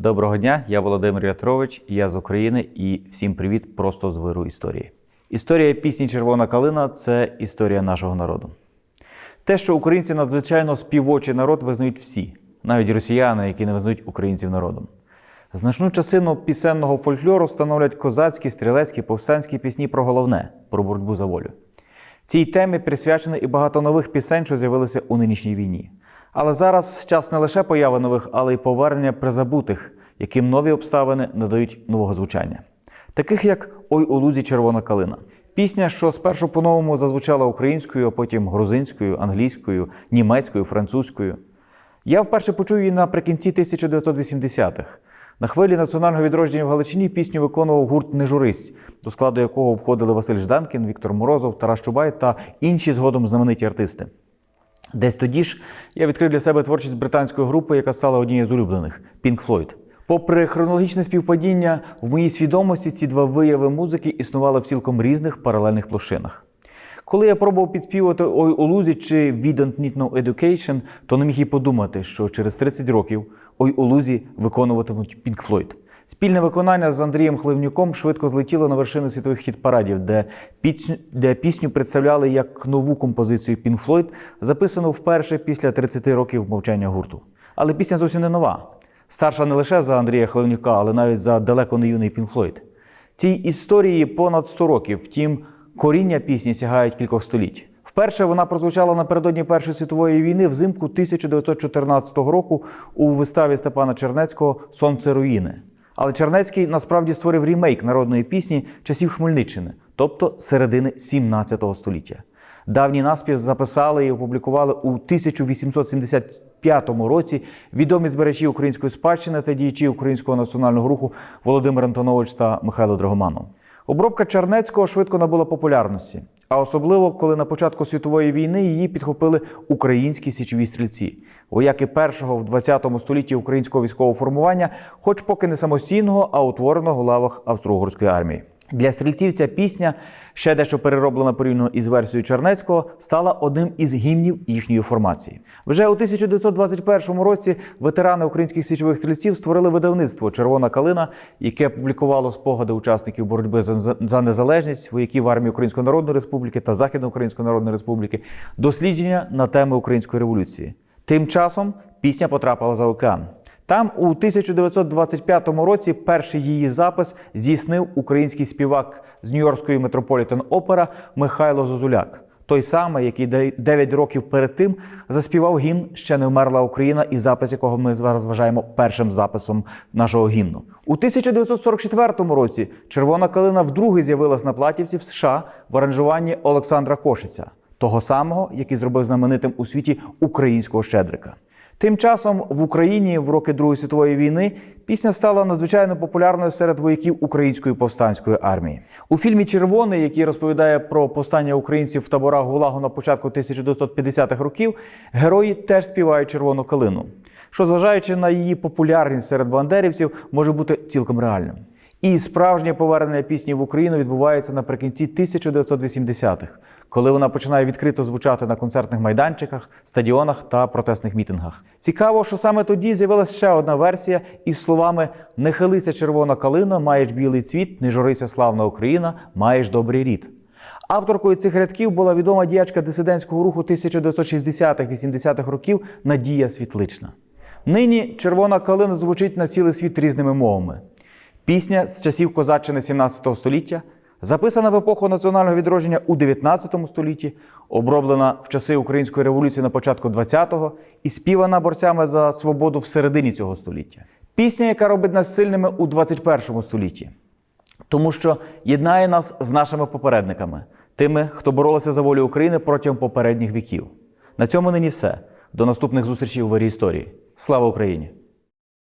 Доброго дня, я Володимир Ятрович, я з України і всім привіт просто з виру історії. Історія пісні Червона калина це історія нашого народу. Те, що українці надзвичайно співочий народ, визнають всі, навіть росіяни, які не визнають українців народом. Значну частину пісенного фольклору становлять козацькі, стрілецькі, повстанські пісні про головне про боротьбу за волю. Цій темі присвячено і багато нових пісень, що з'явилися у нинішній війні. Але зараз час не лише появи нових, але й повернення призабутих, яким нові обставини надають нового звучання. Таких як Ой у лузі червона калина. Пісня, що спершу по-новому зазвучала українською, а потім грузинською, англійською, німецькою, французькою. Я вперше почув її наприкінці 1980-х. На хвилі національного відродження в Галичині пісню виконував гурт Не журись, до складу якого входили Василь Жданкін, Віктор Морозов, Тарас Чубай та інші згодом знамениті артисти. Десь тоді ж я відкрив для себе творчість британської групи, яка стала однією з улюблених Pink Floyd. Попри хронологічне співпадіння, в моїй свідомості ці два вияви музики існували в цілком різних паралельних площинах. Коли я пробував підспівати Ой у лузі чи We don't need no education, то не міг і подумати, що через 30 років Ой у лузі виконуватимуть Pink Floyd. Спільне виконання з Андрієм Хливнюком швидко злетіло на вершини світових хіт-парадів, де пісню, де пісню представляли як нову композицію Pink Floyd, записану вперше після 30 років мовчання гурту. Але пісня зовсім не нова. Старша не лише за Андрія Хливнюка, але навіть за далеко не юний Pink Floyd. Цій історії понад 100 років, втім, коріння пісні сягають кількох століть. Вперше вона прозвучала напередодні Першої світової війни взимку 1914 року у виставі Степана Чернецького Сонце руїни. Але Чернецький насправді створив рімейк народної пісні часів Хмельниччини, тобто середини 17 століття. Давній наспів записали і опублікували у 1875 році відомі збирачі української спадщини та діячі українського національного руху Володимир Антонович та Михайло Драгоманов. Обробка Чернецького швидко набула популярності, а особливо коли на початку світової війни її підхопили українські січові стрільці, вояки першого в 20 столітті українського військового формування, хоч поки не самостійного, а утвореного в лавах Австро-Угорської армії. Для стрільців ця пісня, ще дещо перероблена порівняно із версією Чернецького, стала одним із гімнів їхньої формації. Вже у 1921 році ветерани українських січових стрільців створили видавництво Червона калина, яке публікувало спогади учасників боротьби за- за незалежність, вояків армії Української Народної Республіки та Західноукраїнської Народної Республіки, дослідження на теми української революції. Тим часом пісня потрапила за океан. Там у 1925 році перший її запис здійснив український співак з Нью-Йоркської Метрополітен Опера Михайло Зозуляк. Той самий, який 9 років перед тим заспівав гімн Ще не вмерла Україна, і запис якого ми зараз вважаємо першим записом нашого гімну. У 1944 році Червона калина вдруге з'явилась на платівці в США в аранжуванні Олександра Кошиця, того самого, який зробив знаменитим у світі українського щедрика. Тим часом в Україні в роки Другої світової війни пісня стала надзвичайно популярною серед вояків української повстанської армії. У фільмі Червоний, який розповідає про повстання українців в таборах Гулагу на початку 1950-х років, герої теж співають червону калину, що, зважаючи на її популярність серед бандерівців, може бути цілком реальним. І справжнє повернення пісні в Україну відбувається наприкінці 1980-х, коли вона починає відкрито звучати на концертних майданчиках, стадіонах та протестних мітингах. Цікаво, що саме тоді з'явилася ще одна версія із словами Не хилися червона калина, маєш білий цвіт, не журися славна Україна, маєш добрий рід. Авторкою цих рядків була відома діячка дисидентського руху 1960-80-х років Надія Світлична. Нині червона калина звучить на цілий світ різними мовами. Пісня з часів козаччини 17 століття, записана в епоху національного відродження у 19 столітті, оброблена в часи української революції на початку 20-го і співана борцями за свободу в середині цього століття. Пісня, яка робить нас сильними у 21 столітті, тому що єднає нас з нашими попередниками, тими, хто боролися за волю України протягом попередніх віків. На цьому нині все. До наступних зустрічей у вирі історії. Слава Україні!